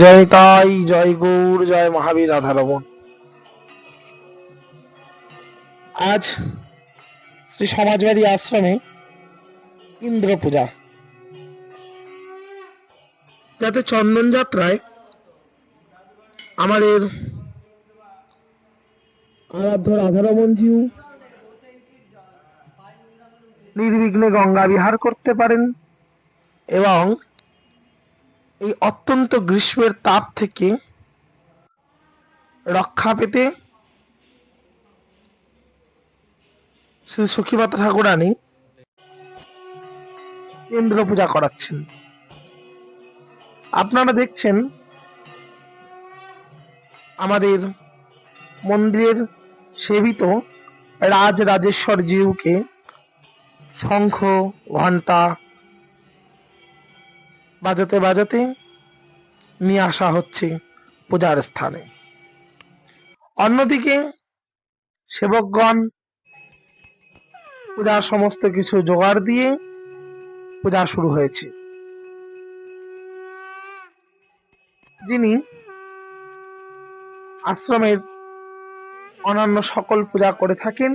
জয় তাই, জয় গৌর, জয় মহাবীর রাধারমন। আজ শ্রী সমাজবাড়ি আশ্রমে ইন্দ্র পূজা। যাতে চন্দন যাত্রায় আমাদের আরাধ্য রাধারমনজিউ নির্বিঘ্নে গঙ্গা বিহার করতে পারেন এবং এই অত্যন্ত গ্রীষ্মের তাপ থেকে রক্ষা পেতে শ্রী সখীমাতা ঠাকুরানী ইন্দ্র পূজা করাচ্ছেন। আপনারা দেখছেন আমাদের মন্দিরের সেবিত রাজ রাজেশ্বর জিউকে শঙ্খ ঘণ্টা বাজাতে বাজাতে নিয়ে আসা হচ্ছে পূজার স্থানে। অন্যদিকে সেবকগণ পূজার সমস্ত কিছু জোগাড় দিয়ে পূজা শুরু হয়েছে। যিনি আশ্রমের অন্যান্য সকল পূজা করে থাকেন,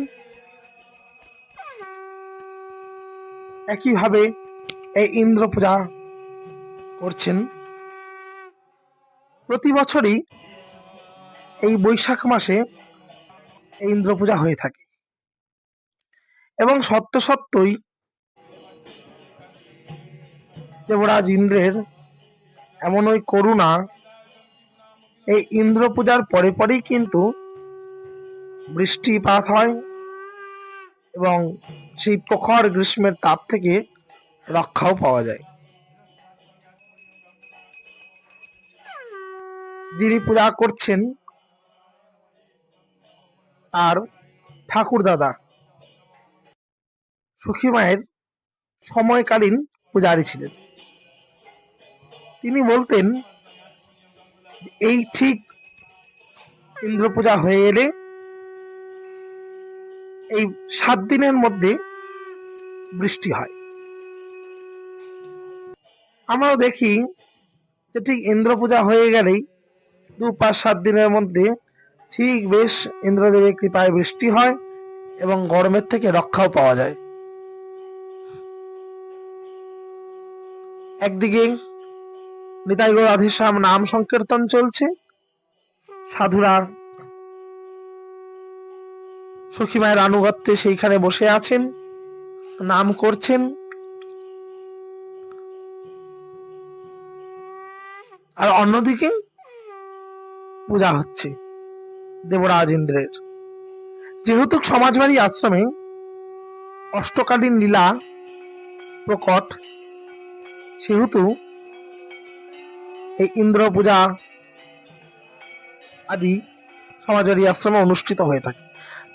একইভাবে এই ইন্দ্র পূজা করছেন। প্রতি বছরই এই বৈশাখ মাসে এই ইন্দ্র পূজা হয়ে থাকে। এবং সত্য সত্যই দেবরাজ ইন্দ্রের এমন ওই করুণা এই ইন্দ্র পূজার পরে পরেই কিন্তু বৃষ্টিপাত হয় এবং সেই প্রখর গ্রীষ্মের তাপ থেকে রক্ষাও পাওয়া যায়। যিনি পূজা করছেন আর ঠাকুর দাদা, সুখী মায়ের সময়কালীন পূজারী ছিলেন। তিনি বলতেন, এই ঠিক ইন্দ্র পূজা হয়ে এলে এই সাত দিনের মধ্যে বৃষ্টি হয়। আমরাও দেখি যে ঠিক ইন্দ্র পূজা হয়ে গেলেই দু পাঁচ সাত দিনের মধ্যে ঠিক বেশ ইন্দ্রদেবের কৃপায় বৃষ্টি হয় এবং গরমের থেকে রক্ষাও পাওয়া যায়। একদিকে নিতাই গৌর রাধেশ্যাম নাম সংকীর্তন চলছে। সাধুরা সখী মায়ের আনুগত্যে সেইখানে বসে আছেন, নাম করছেন। আর অন্যদিকে পূজা হচ্ছে, দেবরাজ ইন্দ্রের। যেহেতু সমাজবাড়ি আশ্রমে অষ্টকালীন লীলা প্রকট, সেহেতু এই ইন্দ্র পূজা আদি সমাজবাড়ি আশ্রমে অনুষ্ঠিত হয়ে থাকে।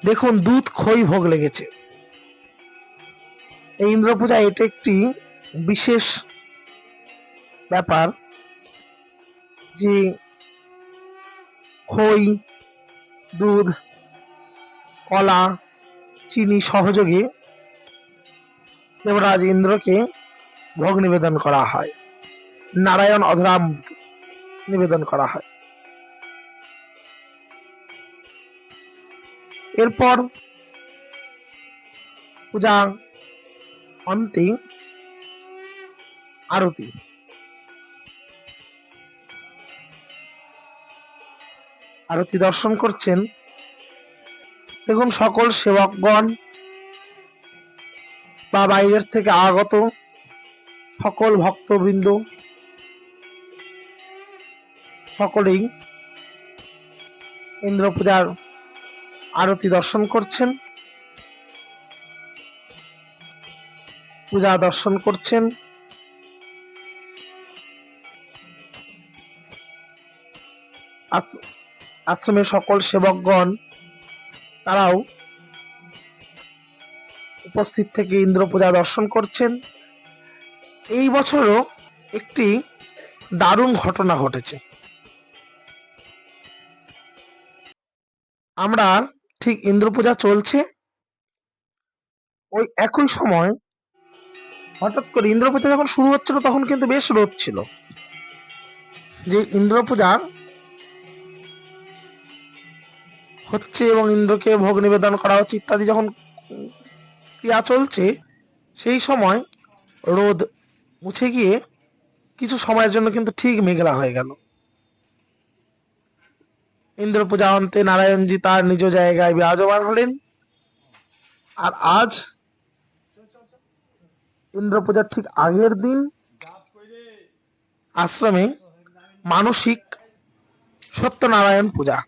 দেখুন, দুধ খই ভোগ লেগেছে। এই ইন্দ্র পূজা এটা একটি বিশেষ ব্যাপার যে খই, দুধ, কলা, চিনি সহযোগে দেবরাজ ইন্দ্রকে ভোগ নিবেদন করা হয়। নারায়ণ অধরাম নিবেদন করা হয়। এরপর পূজা, অন্তে, আরতি। আরতি দর্শন করছেন। দেখুন সকল সেবকগণ বা বাইরের থেকে আগত সকল ভক্তবৃন্দ, সকলেই ইন্দ্র পূজার আরতি দর্শন করছেন, পূজা দর্শন করছেন। আশ্রমের সকল সেবকগণ, তারাও উপস্থিত থেকে ইন্দ্র পূজা দর্শন করছেন। এই বছরও একটি দারুণ ঘটনা ঘটেছে। আমরা ঠিক ইন্দ্র পূজা চলছে। ওই একই সময় হঠাৎ করে ইন্দ্র পূজা যখন শুরু হচ্ছিল, তখন কিন্তু বেশ রোদ ছিল। যে ইন্দ্র পূজা হচ্ছে এবং ইন্দ্রকে ভোগ নিবেদন করা হচ্ছে ইত্যাদি যখন ক্রিয়া চলছে, সেই সময় রোদ মুছে গিয়ে কিছু সময়ের জন্য কিন্তু ঠিক মেঘলা হয়ে গেল। ইন্দ্র পূজা অন্তে নারায়ণজি তার নিজ জায়গায় বিরাজমান হলেন। আর আজ ইন্দ্র পূজার ঠিক আগের দিন আশ্রমে মানসিক সত্যনারায়ণ পূজা।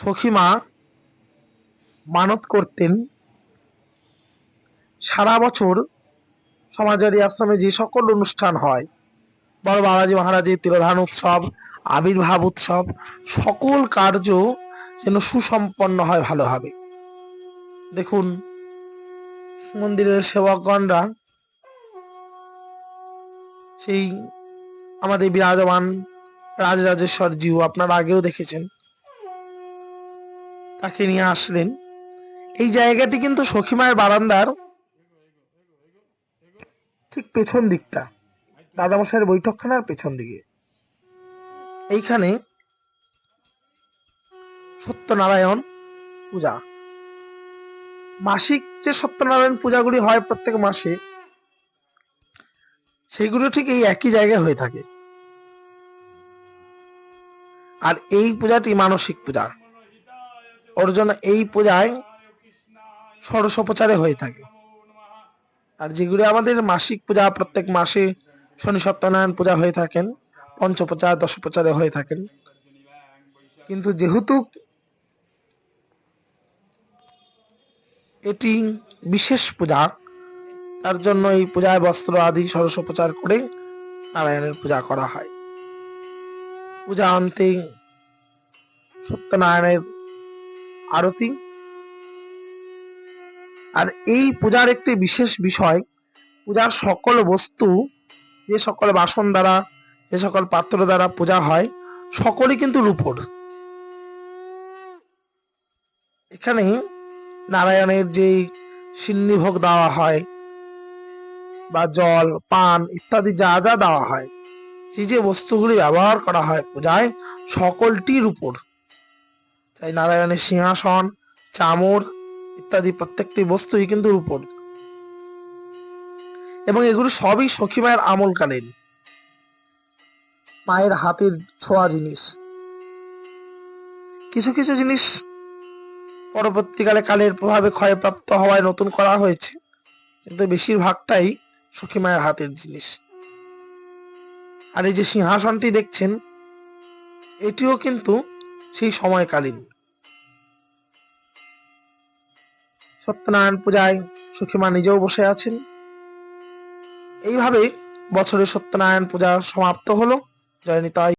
সখীমা মানত করতেন। সারা বছর সমাজারি আশ্রমে যে সকল অনুষ্ঠান হয়, বড় বাবাজি মহারাজের তিরোধান উৎসব, আবির্ভাব উৎসব, সকল কার্য যেন সুসম্পন্ন হয় ভালোভাবে দেখুন, মন্দিরের সেবকগণরা সেই আমাদের বিরাজমান রাজরাজেশ্বর জিউ আপনারা আগেও দেখেছেন। তাকে নিয়ে আসলেন। এই জায়গাটি কিন্তু সখীমায়ের বারান্দার ঠিক পেছন দিকটা। দাদামশাইয়ের বৈঠকখানার পেছন দিকে। এইখানে সত্যনারায়ণ পূজা। মাসিক যে সত্যনারায়ণ পূজাগুলি হয় প্রত্যেক মাসে, সেগুলো ঠিক এই একই জায়গায় হয়ে থাকে। আর এই পূজাটি মানসিক পূজা। ওর জন্য এই পূজায় ষোড়শোপচারে হয়ে থাকে। আর যেগুলি আমাদের মাসিক পূজা, প্রত্যেক মাসে শনি সত্যনারায়ণ পূজা হয়ে থাকেন পঞ্চপ্রচার দশপ্রচারে হয়ে থাকেন। কিন্তু যেহেতু এটি বিশেষ পূজা, তার জন্য এই পূজায় বস্ত্র আদি ষোড়শোপচার করে নারায়ণের পূজা করা হয়। পূজা অন্তে সত্যনারায়ণের আরতি। আর এই পূজার একটি বিশেষ বিষয়, পূজার সকল বস্তু, যে সকল বাসন দ্বারা, যে সকল পাত্র দ্বারা পূজা হয়, সকলই কিন্তু রূপোর। এখানে নারায়ণের যে সিন্নিভোগ দেওয়া হয়, বা জল, পান ইত্যাদি যা যা দেওয়া হয়, যে যে বস্তুগুলি ব্যবহার করা হয় পূজায়, সকলটি রূপোর। চাই নারায়ণের সিংহাসন, চামর ইত্যাদি প্রত্যেকটি বস্তুই কিন্তু রূপোর। এবং এগুলো সবই সখী মায়ের আমলকালীন মায়ের হাতের ছোঁয়া জিনিস। কিছু কিছু জিনিস পরবর্তীকালে কালের প্রভাবে ক্ষয়প্রাপ্ত হওয়ায় নতুন করা হয়েছে। কিন্তু বেশিরভাগটাই সখী মায়ের হাতের জিনিস। আর এই যে সিংহাসনটি দেখছেন, এটিও কিন্তু সেই সময়কালীন। সত্যনারায়ণ পূজায় সুখীমা নিজেও বসে আছেন। এইভাবে বছরের সত্যনারায়ণ পূজা সমাপ্ত হলো। জয় নিতাই